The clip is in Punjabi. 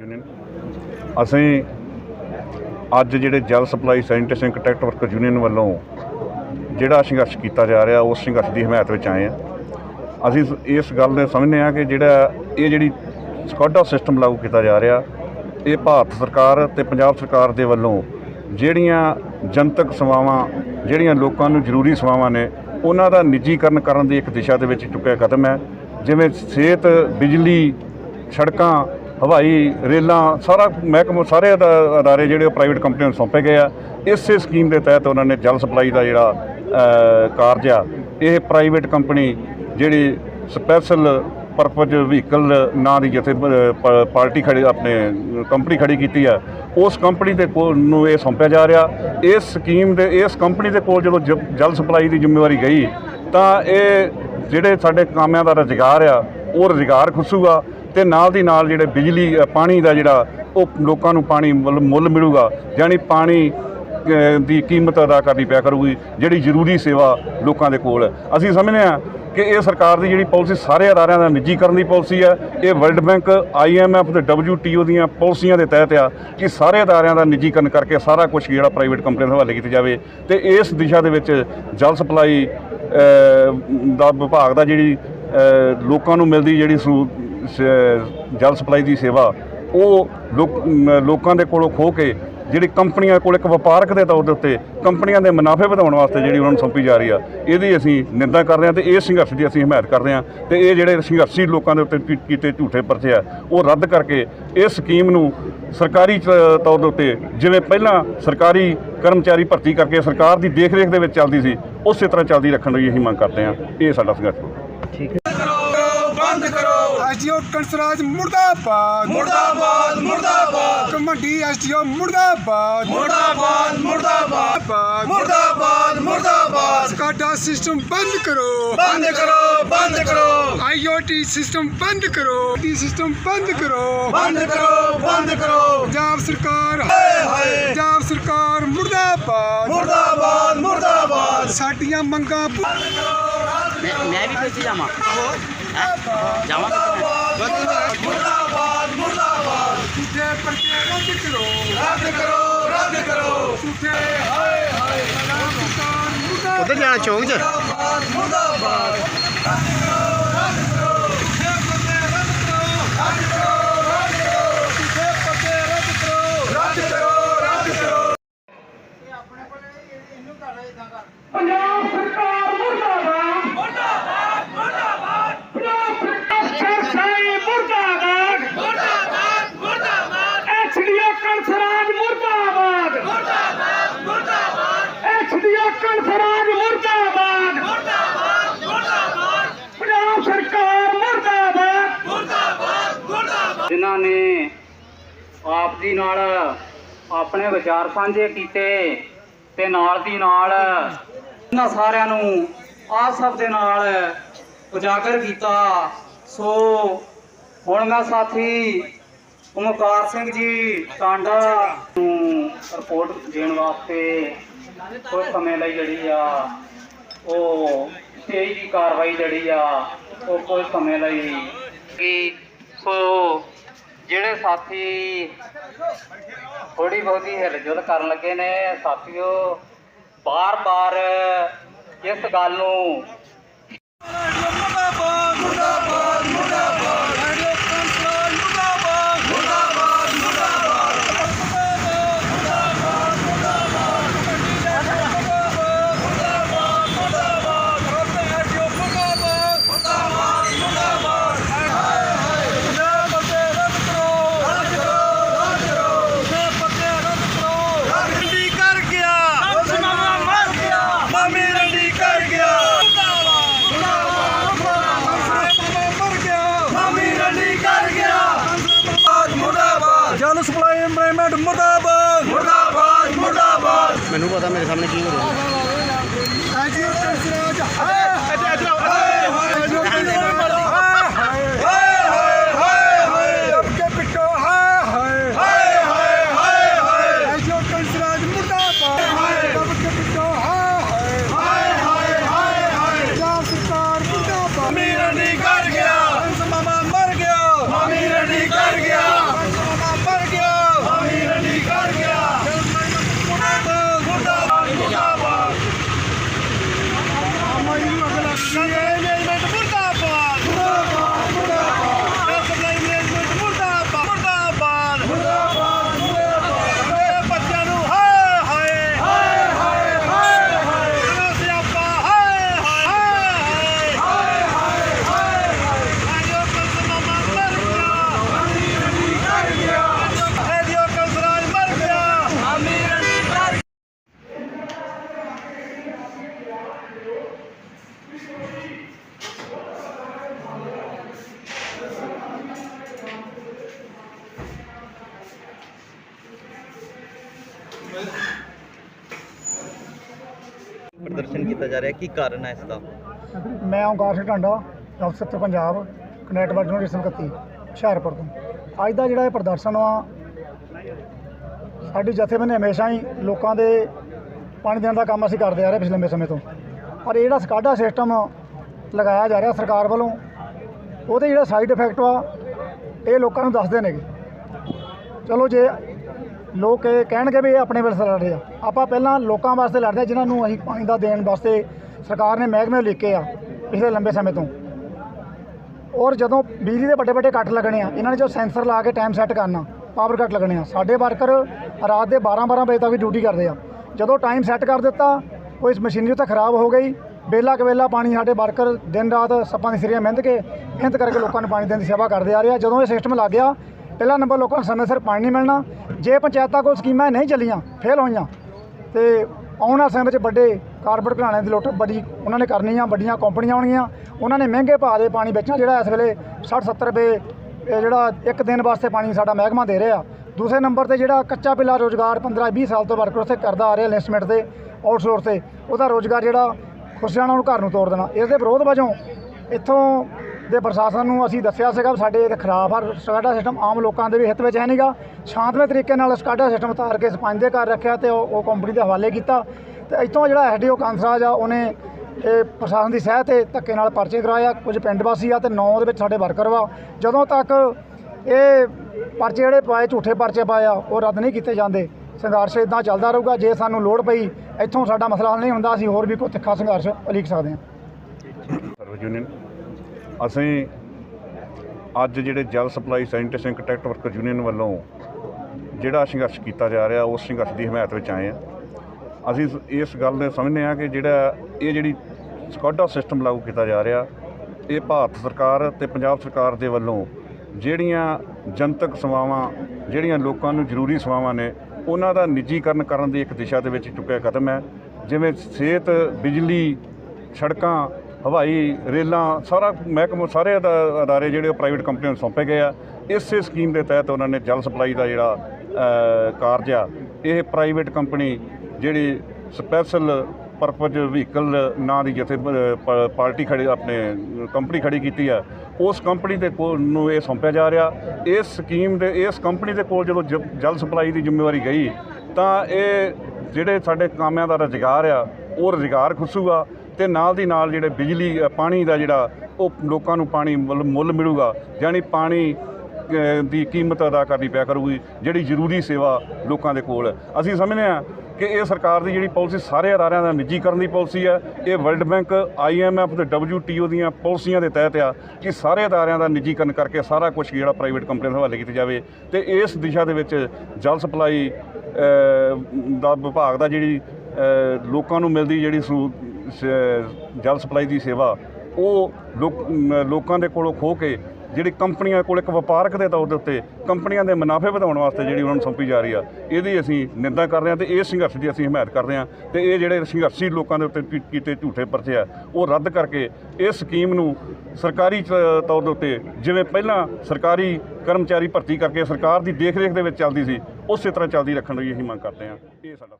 ਯੂਨੀਅਨ। ਅਸੀਂ ਅੱਜ ਜਿਹੜੇ ਜਲ supply sanitation contract worker union ਵੱਲੋਂ ਜਿਹੜਾ ਸੰਘਰਸ਼ ਕੀਤਾ ਜਾ ਰਿਹਾ, ਉਸ ਸੰਘਰਸ਼ ਦੀ ਹਮਾਇਤ ਵਿੱਚ ਆਏ ਆ ਅਸੀਂ ਇਸ- ਇਸ ਗੱਲ ਦੇ ਸਮਝਦੇ ਆ ਕਿ ਜਿਹੜਾ ਇਹ ਜਿਹੜੀ ਸਕਾਡਾ ਸਿਸਟਮ ਲਾਗੂ ਕੀਤਾ ਜਾ ਰਿਹਾ, ਇਹ ਭਾਰਤ ਸਰਕਾਰ ਤੇ ਪੰਜਾਬ ਸਰਕਾਰ ਦੇ ਵੱਲੋਂ ਜਿਹੜੀਆਂ ਜਨਤਕ ਸੇਵਾਵਾਂ, ਜਿਹੜੀਆਂ ਲੋਕਾਂ ਨੂੰ ਜ਼ਰੂਰੀ ਸੇਵਾਵਾਂ ਨੇ, ਉਹਨਾਂ ਦਾ ਨਿੱਜੀਕਰਨ ਕਰਨ ਦੀ ਇੱਕ ਦਿਸ਼ਾ ਦੇ ਵਿੱਚ ਚੁੱਕਿਆ ਕਦਮ ਹੈ। ਜਿਵੇਂ ਸਿਹਤ, ਬਿਜਲੀ, ਸੜਕਾਂ ਹਵਾਈ ਰੇਲਾਂ ਸਾਰਾ ਮਹਿਕਮਾ ਸਾਰੇ ਅਦਾ- ਅਦਾਰੇ ਜਿਹੜੇ ਉਹ ਪ੍ਰਾਈਵੇਟ ਕੰਪਨੀਆਂ ਨੂੰ ਸੌਂਪੇ ਗਏ ਆ। ਇਸੇ ਸਕੀਮ ਦੇ ਤਹਿਤ ਉਹਨਾਂ ਨੇ ਜਲ ਸਪਲਾਈ ਦਾ ਜਿਹੜਾ ਅ, ਕਾਰਜ ਆ ਇਹ ਪ੍ਰਾਈਵੇਟ ਕੰਪਨੀ ਜਿਹੜੀ ਸਪੈਸ਼ਲ ਪਰਪਸ ਵਹੀਕਲ ਨਾਂ ਦੀ ਜਿੱਥੇ ਪਾਰਟੀ ਖੜੀ ਆਪਣੇ ਕੰਪਨੀ ਖੜੀ ਕੀਤੀ ਆ ਉਸ ਕੰਪਨੀ ਦੇ ਕੋਲ ਨੂੰ ਇਹ ਸੌਂਪਿਆ ਜਾ ਰਿਹਾ। ਇਸ ਸਕੀਮ ਦੇ ਇਸ ਕੰਪਨੀ ਦੇ ਕੋਲ ਜਦੋਂ ਜ- ਜਲ ਸਪਲਾਈ ਦੀ ਜ਼ਿੰਮੇਵਾਰੀ ਗਈ ਤਾਂ ਇਹ ਜਿਹੜੇ ਸਾਡੇ ਕਾਮਿਆਂ ਦਾ ਰੁਜ਼ਗਾਰ ਆ ਉਹ ਰੁਜ਼ਗਾਰ ਖੁੱਸੂਗਾ। ਤੇ ਨਾਲ ਦੀ ਨਾਲ ਜਿਹੜੇ ਬਿਜਲੀ ਪਾਣੀ ਦਾ ਜਿਹੜਾ ਉਹ ਲੋਕਾਂ ਨੂੰ ਪਾਣੀ ਮੁੱਲ ਮੁੱਲ ਮਿਲੂਗਾ, ਯਾਨੀ ਪਾਣੀ ਦੀ ਕੀਮਤ ਅਦਾ ਕਰਨੀ ਪਿਆ ਕਰੂਗੀ, ਜਿਹੜੀ ਜ਼ਰੂਰੀ ਸੇਵਾ ਲੋਕਾਂ ਦੇ ਕੋਲ ਅਸੀਂ ਸਮਝਦੇ ਹਾਂ ਕਿ ਇਹ ਸਰਕਾਰ ਦੀ ਜਿਹੜੀ ਪਾਲਿਸੀ ਸਾਰੇ ਅਦਾਰਿਆਂ ਦਾ ਨਿੱਜੀਕਰਨ ਦੀ ਪਾਲਿਸੀ ਹੈ। ਇਹ ਵਰਲਡ ਬੈਂਕ ਆਈਐਮਐਫ ਤੇ WTO ਦੀਆਂ ਪਾਲਿਸੀਆਂ ਦੇ ਤਹਿਤ ਆ ਕਿ ਸਾਰੇ ਅਦਾਰਿਆਂ ਦਾ ਨਿੱਜੀਕਰਨ ਕਰਕੇ ਸਾਰਾ ਕੁਝ ਜਿਹੜਾ ਪ੍ਰਾਈਵੇਟ ਕੰਪਨੀਆਂ ਦੇ ਹਵਾਲੇ ਕੀਤਾ ਜਾਵੇ ਤੇ ਇਸ ਦਿਸ਼ਾ ਦੇ ਵਿੱਚ ਜਲ ਸਪਲਾਈ ਦਾ ਵਿਭਾਗ ਦਾ ਜਿਹੜੀ ਲੋਕਾਂ ਨੂੰ ਮਿਲਦੀ ਜਿਹੜੀ ਸਹੂ- ਜਲ ਸਪਲਾਈ ਦੀ ਸੇਵਾ, ਉਹ ਲੋਕਾਂ ਦੇ ਕੋਲੋਂ ਖੋ ਕੇ, ਜਿਹੜੀ ਕੰਪਨੀਆਂ ਕੋਲ ਇੱਕ ਵਪਾਰਕ ਦੇ ਤੌਰ ਦੇ ਉੱਤੇ ਕੰਪਨੀਆਂ ਦੇ ਮੁਨਾਫੇ ਵਧਾਉਣ ਵਾਸਤੇ ਜਿਹੜੀ ਉਹਨਾਂ ਨੂੰ ਸੌਂਪੀ ਜਾ ਰਹੀ ਆ, ਇਹਦੀ ਅਸੀਂ ਨਿੰਦਾ ਕਰਦੇ ਹਾਂ ਤੇ ਇਹ ਸੰਘਰਸ਼ ਦੀ ਅਸੀਂ ਹਮਾਇਤ ਕਰਦੇ ਹਾਂ ਤੇ ਇਹ ਜਿਹੜੇ ਸੰਘਰਸ਼ੀ ਲੋਕਾਂ ਦੇ ਉੱਤੇ ਕੀਤੇ ਝੂਠੇ ਪਰਚੇ ਆ, ਉਹ ਰੱਦ ਕਰਕੇ ਇਸ ਸਕੀਮ ਨੂੰ ਸਰਕਾਰੀ ਤੌਰ ਦੇ ਉੱਤੇ ਜਿਵੇਂ ਪਹਿਲਾਂ ਸਰਕਾਰੀ ਕਰਮਚਾਰੀ ਭਰਤੀ ਕਰਕੇ ਸਰਕਾਰ ਦੀ ਦੇਖ ਰੇਖ ਦੇ ਵਿੱਚ ਚੱਲਦੀ ਸੀ, ਉਸੇ ਤਰ੍ਹਾਂ ਚੱਲਦੀ ਰੱਖਣ ਦੀ ਅਸੀਂ ਮੰਗ ਕਰਦੇ ਹਾਂ, ਇਹ ਸਾਡਾ ਸੰਘਰਸ਼ ਹੋਊਗਾ ਬੰਦ ਕਰੋ। ਐਸਡੀਓ ਕੰਸਰਾਜ ਮੁਰਦਾਬਾਦ ਮੁਰਦਾਬਾਦ ਮੁਰਦਾਬਾਦ ਕਮੰਡੀ ਐਸਡੀਓ ਮੁਰਦਾਬਾਦ ਮੁਰਦਾਬਾਦ ਮੁਰਦਾਬਾਦ ਮੁਰਦਾਬਾਦ ਮੁਰਦਾਬਾਦ ਮੁਰਦਾਬਾਦ ਸਕਾਡਾ ਸਿਸਟਮ ਬੰਦ ਕਰੋ ਬੰਦ ਕਰੋ ਬੰਦ ਕਰੋ ਆਈਓਟੀ ਸਿਸਟਮ ਬੰਦ ਕਰੋ ਟੀ ਸਿਸਟਮ ਬੰਦ ਕਰੋ ਬੰਦ ਕਰੋ ਬੰਦ ਕਰੋ ਪੰਜਾਬ ਸਰਕਾਰ ਹਾਏ ਹਾਏ ਪੰਜਾਬ ਸਰਕਾਰ ਮੁਰਦਾਬਾਦ ਮੁਰਦਾਬਾਦ ਮੈਂ ਮੈਂ ਵੀ ਕਿੱਥੇ ਜਾਵਾਂ। ਹੈਂ? ਜਾਵਾਂ ਕਿੱਥੇ? ਮੁਰਦਾਬਾਦ ਮੁਰਦਾਬਾਦ। ਝੂਠੇ ਪਰਚੇ ਰੱਦ ਕਰੋ। ਰੱਦ ਕਰੋ ਰੱਦ ਕਰੋ। ਝੂਠੇ ਹਾਏ ਹਾਏ। ਸਰਕਾਰ ਮੁਰਦਾਬਾਦ। ਉਧਰ ਜਾਣਾ ਚੌਂਕ 'ਚ? ਮੁਰਦਾਬਾਦ ਮੁਰਦਾਬਾਦ। ਰੱਦ ਕਰੋ ਰੱਦ ਕਰੋ ਪੰਜਾਬ ਸਰਕਾਰ ਮੁਰਦਾਬਾਦ ਮੁਰਦਾਬਾਦ ਮੁਰਦਾਬਾਦ ਪੰਜਾਬ ਸਰਕਾਰ ਸਾਈ ਮੁਰਦਾਬਾਦ ਮੁਰਦਾਬਾਦ ਮੁਰਦਾਬਾਦ ਐਚਡੀਓ ਕੰਸਰਾਜ ਮੁਰਦਾਬਾਦ ਮੁਰਦਾਬਾਦ ਮੁਰਦਾਬਾਦ ਐਚਡੀਓ ਕੰਸਰਾਜ ਮੁਰਦਾਬਾਦ ਮੁਰਦਾਬਾਦ ਮੁਰਦਾਬਾਦ ਪੰਜਾਬ ਸਰਕਾਰ ਮੁਰਦਾਬਾਦ ਜਿਨ੍ਹਾਂ ਨੇ ਆਪ ਜੀ ਨਾਲ ਆਪਣੇ ਵਿਚਾਰ ਸਾਂਝੇ ਕੀਤੇ ਤੇ ਨਾਲ ਦੀ ਨਾਲ ਇਹਨਾਂ ਸਾਰਿਆਂ ਨੂੰ ਆਪ ਸਭ ਦੇ ਨਾਲ ਉਜਾਗਰ ਕੀਤਾ। ਸੋ ਹੁਣ ਮੈਂ ਸਾਥੀ ਓਮਕਾਰ ਸਿੰਘ ਜੀ ਟਾਂਡਾ ਨੂੰ ਰਿਪੋਰਟ ਦੇਣ ਵਾਸਤੇ ਕੁਝ ਸਮੇਂ ਲਈ ਜਿਹੜੀ ਆ, ਉਹ ਸਟੇਜ ਦੀ ਕਾਰਵਾਈ ਜਿਹੜੀ ਆ, ਉਹ ਕੁਝ ਸਮੇਂ ਲਈ ਸੋ ਜਿਹੜੇ ਸਾਥੀ ਥੋੜੀ ਬਹੁਤੀ ਹਿਲਜੁਲ ਕਰਨ ਲੱਗੇ ਨੇ ਸਾਥੀਓ ਬਾਰ-ਬਾਰ ਇਸ ਗੱਲ ਨੂੰ ਮੁਰਦਾਬਾਦ ਮੁਰਦਾਬਾਦ ਮੁਰਦਾਬਾਦ ਰੇਡੀਓ ਕੰਸਰਾਜ ਮੁਰਦਾਬਾਦ ਮੁਰਦਾਬਾਦ ਮੁਰਦਾਬਾਦ ਰੰਡੀ ਕਰ ਗਿਆ ਮਾਮਾ ਮਰ ਗਿਆ ਮਾਮੀ ਰੰਡੀ ਕਰ ਗਿਆ ਮਰ ਗਿਆ ਮਾਮੀ ਰੰਡੀ ਕਰ ਗਿਆ ਮੁਰਦਾਬਾਦ ਜਲ ਸਪਲਾਈ ਐਨਵਾਇਰਨਮੈਂਟ ਮੁਰਦਾਬਾਦ। ਮੁਰਦਾਬਾਦ ਮੁਰਦਾਬਾਦ। ਮੈਨੂੰ ਪਤਾ ਮੇਰੇ ਸਾਹਮਣੇ ਕੀ ਹੋ ਰਿਹਾ ਐਸਡੀਓ ਕੰਸਰਾਜ ਹਾਏ ਐਸਡੀਓ ਕੰਸਰਾਜ ਹਾਏ ਹਾਏ ਹਾਏ ਹਾਏ ਹਾਏ ਦੱਬ ਕੇ ਪਿੱਟੋ ਹਾਏ ਹਾਏ ਹਾਏ ਹਾਏ ਹਾਏ ਹਾਏ ਐਸਡੀਓ ਕੰਸਰਾਜ ਮੁਰਦਾਬਾਦ ਦੱਬ ਕੇ ਪਿੱਟੋ ਹਾਏ ਹਾਏ ਹਾਏ ਹਾਏ ਹਾਏ ਪੰਜਾਬ ਸਰਕਾਰ ਮੁਰਦਾਬਾਦ ਮਾਮੀ ਰੰਡੀ ਕਰ ਗਿਆ ਮਾਮਾ ਮਰ ਗਿਆ ਮਾਮੀ ਰੰਡੀ ਕਰ ਗਿਆ ਮਾਮਾ ਪ੍ਰਦਰਸ਼ਨ ਕੀਤਾ ਜਾ ਰਿਹਾ, ਕੀ ਕਾਰਨ ਹੈ ਇਸ ਦਾ ਮੈਂ ਓਂਕਾਰ ਸਿੰਘ ਢਾਂਡਾ ਅਫਸਰ ਪੰਜਾਬ, ਕਨੈਕਟ ਵਰਜਨ ਰਿਸਮ ਕੱਤੀ ਹੁਸ਼ਿਆਰਪੁਰ ਤੋਂ। ਅੱਜ ਦਾ ਜਿਹੜਾ ਇਹ ਪ੍ਰਦਰਸ਼ਨ ਆ ਸਾਡੀ ਜਥੇਬੰਦੀ ਹਮੇਸ਼ਾ ਹੀ ਲੋਕਾਂ ਦੇ ਪਾਣੀ ਦੇਣ ਦਾ ਕੰਮ ਅਸੀਂ ਕਰਦੇ ਆ ਰਹੇ ਪਿਛਲੇ ਲੰਬੇ ਸਮੇਂ ਤੋਂ। ਪਰ ਇਹ ਜਿਹੜਾ ਸਕਾਡਾ ਸਿਸਟਮ ਲਗਾਇਆ ਜਾ ਰਿਹਾ ਸਰਕਾਰ ਵੱਲੋਂ, ਉਹਦੇ ਜਿਹੜਾ ਸਾਈਡ ਇਫੈਕਟ ਆ ਇਹ ਲੋਕਾਂ ਨੂੰ ਦੱਸਦੇ ਨੇਗੇ। ਚਲੋ ਜੇ ਲੋਕ ਇਹ ਕਹਿਣਗੇ ਵੀ ਇਹ ਆਪਣੇ ਵਾਸਤੇ ਲੜ ਰਹੇ ਆ। ਆਪਾਂ ਪਹਿਲਾਂ ਲੋਕਾਂ ਵਾਸਤੇ ਲੜਦੇ ਆ, ਜਿਨ੍ਹਾਂ ਨੂੰ ਅਸੀਂ ਪਾਣੀ ਦਾ ਦੇਣ ਵਾਸਤੇ ਸਰਕਾਰ ਨੇ ਮਹਿਕਮੇ ਲਿਖੇ ਆ ਪਿਛਲੇ ਲੰਬੇ ਸਮੇਂ ਤੋਂ। ਔਰ ਜਦੋਂ ਬਿਜਲੀ ਦੇ ਵੱਡੇ ਵੱਡੇ ਕੱਟ ਲੱਗਣੇ ਆ, ਇਹਨਾਂ ਨੇ ਜੋ ਸੈਂਸਰ ਲਾ ਕੇ ਟਾਈਮ ਸੈੱਟ ਕਰਨਾ ਪਾਵਰ ਕੱਟ ਲੱਗਣੇ ਆ। ਸਾਡੇ ਵਰਕਰ ਰਾਤ ਦੇ 12 12 ਵਜੇ ਤੱਕ ਵੀ ਡਿਊਟੀ ਕਰਦੇ ਆ। ਜਦੋਂ ਟਾਈਮ ਸੈੱਟ ਕਰ ਦਿੱਤਾ, ਉਹ ਇਸ ਮਸ਼ੀਨਰੀ ਤਾਂ ਖਰਾਬ ਹੋ ਗਈ। ਬੇਲਾ ਕਵੇਲਾ ਪਾਣੀ ਸਾਡੇ ਵਰਕਰ ਦਿਨ ਰਾਤ ਸੱਪਾਂ ਦੀ ਸਿਰੀਆਂ ਮਿਹਨਤ ਕੇ, ਮਿਹਨਤ ਕਰਕੇ ਲੋਕਾਂ ਨੂੰ ਪਾਣੀ ਦੇਣ ਦੀ ਸੇਵਾ ਕਰਦੇ ਆ ਰਹੇ ਆ। ਜਦੋਂ ਇਹ ਸਿਸਟਮ ਲੱਗ ਗਿਆ, ਪਹਿਲਾ ਨੰਬਰ ਲੋਕਾਂ ਨੂੰ ਸਮੇਂ ਸਿਰ ਪਾਣੀ ਨਹੀਂ ਮਿਲਣਾ ਜੇ ਪੰਚਾਇਤਾਂ ਕੋਲ ਸਕੀਮਾਂ ਨਹੀਂ ਚੱਲੀਆਂ, ਫੇਲ ਹੋਈਆਂ, ਤੇ ਆਉਣ ਵਾਲੇ ਸਮੇਂ ਵਿੱਚ ਵੱਡੇ ਕਾਰਪੋਰੇਟ ਘਰਾਣਿਆਂ ਦੀ ਲੁੱਟ ਬੜੀ ਉਹਨਾਂ ਨੇ ਕਰਨੀ ਆ, ਵੱਡੀਆਂ ਕੰਪਨੀਆਂ ਆਉਣਗੀਆਂ, ਉਹਨਾਂ ਨੇ ਮਹਿੰਗੇ ਭਾਅ ਦੇ ਪਾਣੀ ਵੇਚਣਾ, ਜਿਹੜਾ ਇਸ ਵੇਲੇ 60 70 ਰੁਪਏ, ਇਹ ਜਿਹੜਾ ਇੱਕ ਦਿਨ ਵਾਸਤੇ ਪਾਣੀ ਸਾਡਾ ਮਹਿਕਮਾ ਦੇ ਰਿਹਾ। ਦੂਸਰੇ ਨੰਬਰ ਤੇ ਜਿਹੜਾ ਕੱਚਾ ਪਿਲਾ ਰੋਜ਼ਗਾਰ 15 20 ਸਾਲ ਤੋਂ ਵਰਕਰ ਉੱਥੇ ਕਰਦਾ ਆ ਰਿਹਾ ਇਨਵੈਸਟਮੈਂਟ ਤੇ ਆਊਟਸੋਰਸ ਤੇ, ਉਹਦਾ ਰੋਜ਼ਗਾਰ ਜਿਹੜਾ ਖੁਸ਼ਿਆਣਾ ਨੂੰ ਘਰ ਨੂੰ ਤੋੜ ਦੇਣਾ। ਇਸ ਦੇ ਵਿਰੋਧ ਵਜੋਂ ਇੱਥੋਂ ਦੇ ਪ੍ਰਸ਼ਾਸਨ ਨੂੰ ਅਸੀਂ ਦੱਸਿਆ ਸੀਗਾ ਵੀ ਸਾਡੇ ਇਹ ਖਰਾਬ ਆ ਸਕਾਡਾ ਸਿਸਟਮ ਆਮ ਲੋਕਾਂ ਦੇ ਵੀ ਹਿੱਤ ਵਿੱਚ ਹੈ ਨਹੀਂਗਾ ਸ਼ਾਂਤਮਈ ਤਰੀਕੇ ਨਾਲ ਸਕਾਡਾ ਸਿਸਟਮ ਉਤਾਰ ਕੇ ਸਰਪੰਚ ਦੇ ਘਰ ਰੱਖਿਆ ਤੇ ਉਹ ਉਹ ਕੰਪਨੀ ਦੇ ਹਵਾਲੇ ਕੀਤਾ। ਤੇ ਇੱਥੋਂ ਜਿਹੜਾ ਐਸਡੀਓ ਕਾਂਸਰਾਜ ਆ, ਉਹਨੇ ਇਹ ਪ੍ਰਸ਼ਾਸਨ ਦੀ ਸਹਿ ਤੇ ਧੱਕੇ ਨਾਲ ਪਰਚੇ ਕਰਾਇਆ। ਕੁਝ ਪਿੰਡ ਵਾਸੀ ਆ ਤੇ ਨੌ ਦੇ ਵਿੱਚ ਸਾਡੇ ਵਰਕਰ ਵਾ। ਜਦੋਂ ਤੱਕ ਇਹ ਪਰਚੇ ਜਿਹੜੇ ਪਾਏ, ਝੂਠੇ ਪਰਚੇ ਪਾਏ ਆ, ਉਹ ਰੱਦ ਨਹੀਂ ਕੀਤੇ ਜਾਂਦੇ। ਸੰਘਰਸ਼ ਇਦਾਂ ਚੱਲਦਾ ਰਹੂਗਾ। ਜੇ ਸਾਨੂੰ ਲੋੜ ਪਈ, ਇੱਥੋਂ ਸਾਡਾ ਮਸਲਾ ਹੱਲ ਨਹੀਂ ਹੁੰਦਾ, ਅਸੀਂ ਹੋਰ ਵੀ ਕੋਈ ਤਿੱਖਾ ਸੰਘਰਸ਼ ਉਲੀਕ ਸਕਦੇ ਹਾਂ। ਸਰਵ ਯੂਨੀਅਨ ਅਸੀਂ ਅੱਜ ਜਿਹੜੇ ਜਲ supply scientist and contract worker union ਵੱਲੋਂ ਜਿਹੜਾ ਸੰਘਰਸ਼ ਕੀਤਾ ਜਾ ਰਿਹਾ, ਉਸ ਸੰਘਰਸ਼ ਦੀ ਹਮਾਇਤ ਵਿੱਚ ਆਏ ਆ ਅਸੀਂ ਇਸ- ਗੱਲ ਦੇ ਸਮਝਦੇ ਆ ਕਿ ਜਿਹੜਾ ਇਹ ਜਿਹੜੀ ਸਕਾਡਾ ਸਿਸਟਮ ਲਾਗੂ ਕੀਤਾ ਜਾ ਰਿਹਾ, ਇਹ ਭਾਰਤ ਸਰਕਾਰ ਤੇ ਪੰਜਾਬ ਸਰਕਾਰ ਦੇ ਵੱਲੋਂ ਜਿਹੜੀਆਂ ਜਨਤਕ ਸੇਵਾਵਾਂ, ਜਿਹੜੀਆਂ ਲੋਕਾਂ ਨੂੰ ਜ਼ਰੂਰੀ ਸੇਵਾਵਾਂ ਨੇ, ਉਹਨਾਂ ਦਾ ਨਿੱਜੀਕਰਨ ਕਰਨ ਦੀ ਇੱਕ ਦਿਸ਼ਾ ਦੇ ਵਿੱਚ ਚੁੱਕਿਆ ਕਦਮ ਹੈ। ਜਿਵੇਂ ਸਿਹਤ, ਬਿਜਲੀ, ਸੜਕਾਂ ਹਵਾਈ ਰੇਲਾਂ ਸਾਰਾ ਮਹਿਕਮਾ ਸਾਰੇ ਅਦਾ- ਅਦਾਰੇ ਜਿਹੜੇ ਉਹ ਪ੍ਰਾਈਵੇਟ ਕੰਪਨੀਆਂ ਨੂੰ ਸੌਂਪੇ ਗਏ ਆ। ਇਸੇ ਸਕੀਮ ਦੇ ਤਹਿਤ ਉਹਨਾਂ ਨੇ ਜਲ ਸਪਲਾਈ ਦਾ ਜਿਹੜਾ ਅ, ਕਾਰਜ ਆ ਇਹ ਪ੍ਰਾਈਵੇਟ ਕੰਪਨੀ ਜਿਹੜੀ ਸਪੈਸ਼ਲ ਪਰਪਸ ਵਹੀਕਲ ਨਾਂ ਦੀ ਜਿੱਥੇ ਪਾਰਟੀ ਖੜੀ ਆਪਣੇ ਕੰਪਨੀ ਖੜੀ ਕੀਤੀ ਆ ਉਸ ਕੰਪਨੀ ਦੇ ਕੋਲ ਨੂੰ ਇਹ ਸੌਂਪਿਆ ਜਾ ਰਿਹਾ। ਇਸ ਸਕੀਮ ਦੇ ਇਸ ਕੰਪਨੀ ਦੇ ਕੋਲ ਜਦੋਂ ਜ- ਜਲ ਸਪਲਾਈ ਦੀ ਜ਼ਿੰਮੇਵਾਰੀ ਗਈ ਤਾਂ ਇਹ ਜਿਹੜੇ ਸਾਡੇ ਕਾਮਿਆਂ ਦਾ ਰੁਜ਼ਗਾਰ ਆ ਉਹ ਰੁਜ਼ਗਾਰ ਖੁੱਸੂਗਾ। ਤੇ ਨਾਲ ਦੀ ਨਾਲ ਜਿਹੜੇ ਬਿਜਲੀ ਪਾਣੀ ਦਾ ਜਿਹੜਾ ਉਹ ਲੋਕਾਂ ਨੂੰ ਪਾਣੀ ਮੁੱਲ ਮੁੱਲ ਮਿਲੂਗਾ, ਯਾਨੀ ਪਾਣੀ ਦੀ ਕੀਮਤ ਅਦਾ ਕਰਨੀ ਪਿਆ ਕਰੂਗੀ, ਜਿਹੜੀ ਜ਼ਰੂਰੀ ਸੇਵਾ ਲੋਕਾਂ ਦੇ ਕੋਲ ਅਸੀਂ ਸਮਝਦੇ ਹਾਂ ਕਿ ਇਹ ਸਰਕਾਰ ਦੀ ਜਿਹੜੀ ਪਾਲਿਸੀ, ਸਾਰੇ ਅਦਾਰਿਆਂ ਦਾ ਨਿੱਜੀਕਰਨ ਦੀ ਪਾਲਿਸੀ ਹੈ। ਇਹ ਵਰਲਡ ਬੈਂਕ ਆਈਐਮਐਫ ਤੇ WTO ਦੀਆਂ ਪਾਲਿਸੀਆਂ ਦੇ ਤਹਿਤ ਆ ਕਿ ਸਾਰੇ ਅਦਾਰਿਆਂ ਦਾ ਨਿੱਜੀਕਰਨ ਕਰਕੇ ਸਾਰਾ ਕੁਝ ਜਿਹੜਾ ਪ੍ਰਾਈਵੇਟ ਕੰਪਨੀਆਂ ਦੇ ਹਵਾਲੇ ਕੀਤਾ ਜਾਵੇ ਤੇ ਇਸ ਦਿਸ਼ਾ ਦੇ ਵਿੱਚ ਜਲ ਸਪਲਾਈ ਦਾ ਵਿਭਾਗ ਦਾ ਜਿਹੜੀ ਲੋਕਾਂ ਨੂੰ ਮਿਲਦੀ ਜਿਹੜੀ ਸਹੂ- ਜਲ ਸਪਲਾਈ ਦੀ ਸੇਵਾ, ਉਹ ਲੋਕਾਂ ਦੇ ਕੋਲੋਂ ਖੋ ਕੇ, ਜਿਹੜੀ ਕੰਪਨੀਆਂ ਕੋਲ ਇੱਕ ਵਪਾਰਕ ਦੇ ਤੌਰ ਦੇ ਉੱਤੇ ਕੰਪਨੀਆਂ ਦੇ ਮੁਨਾਫੇ ਵਧਾਉਣ ਵਾਸਤੇ ਜਿਹੜੀ ਉਹਨਾਂ ਨੂੰ ਸੌਂਪੀ ਜਾ ਰਹੀ ਆ, ਇਹਦੀ ਅਸੀਂ ਨਿੰਦਾ ਕਰ ਰਹੇ ਹਾਂ ਤੇ ਇਹ ਸੰਘਰਸ਼ ਦੀ ਅਸੀਂ ਹਮਾਇਤ ਕਰਦੇ ਹਾਂ ਤੇ ਇਹ ਜਿਹੜੇ ਸੰਘਰਸ਼ੀ ਲੋਕਾਂ ਦੇ ਉੱਤੇ ਕੀਤੇ ਝੂਠੇ ਪਰਚੇ ਆ, ਉਹ ਰੱਦ ਕਰਕੇ ਇਹ ਸਕੀਮ ਨੂੰ ਸਰਕਾਰੀ ਚ- ਤੌਰ ਦੇ ਉੱਤੇ ਜਿਵੇਂ ਪਹਿਲਾਂ ਸਰਕਾਰੀ ਕਰਮਚਾਰੀ ਭਰਤੀ ਕਰਕੇ ਸਰਕਾਰ ਦੀ ਦੇਖ ਰੇਖ ਦੇ ਵਿੱਚ ਚੱਲਦੀ ਸੀ, ਉਸੇ ਤਰ੍ਹਾਂ ਚੱਲਦੀ ਰੱਖਣ ਦੀ ਅਸੀਂ ਮੰਗ ਕਰਦੇ ਹਾਂ। ਇਹ ਸਾਡਾ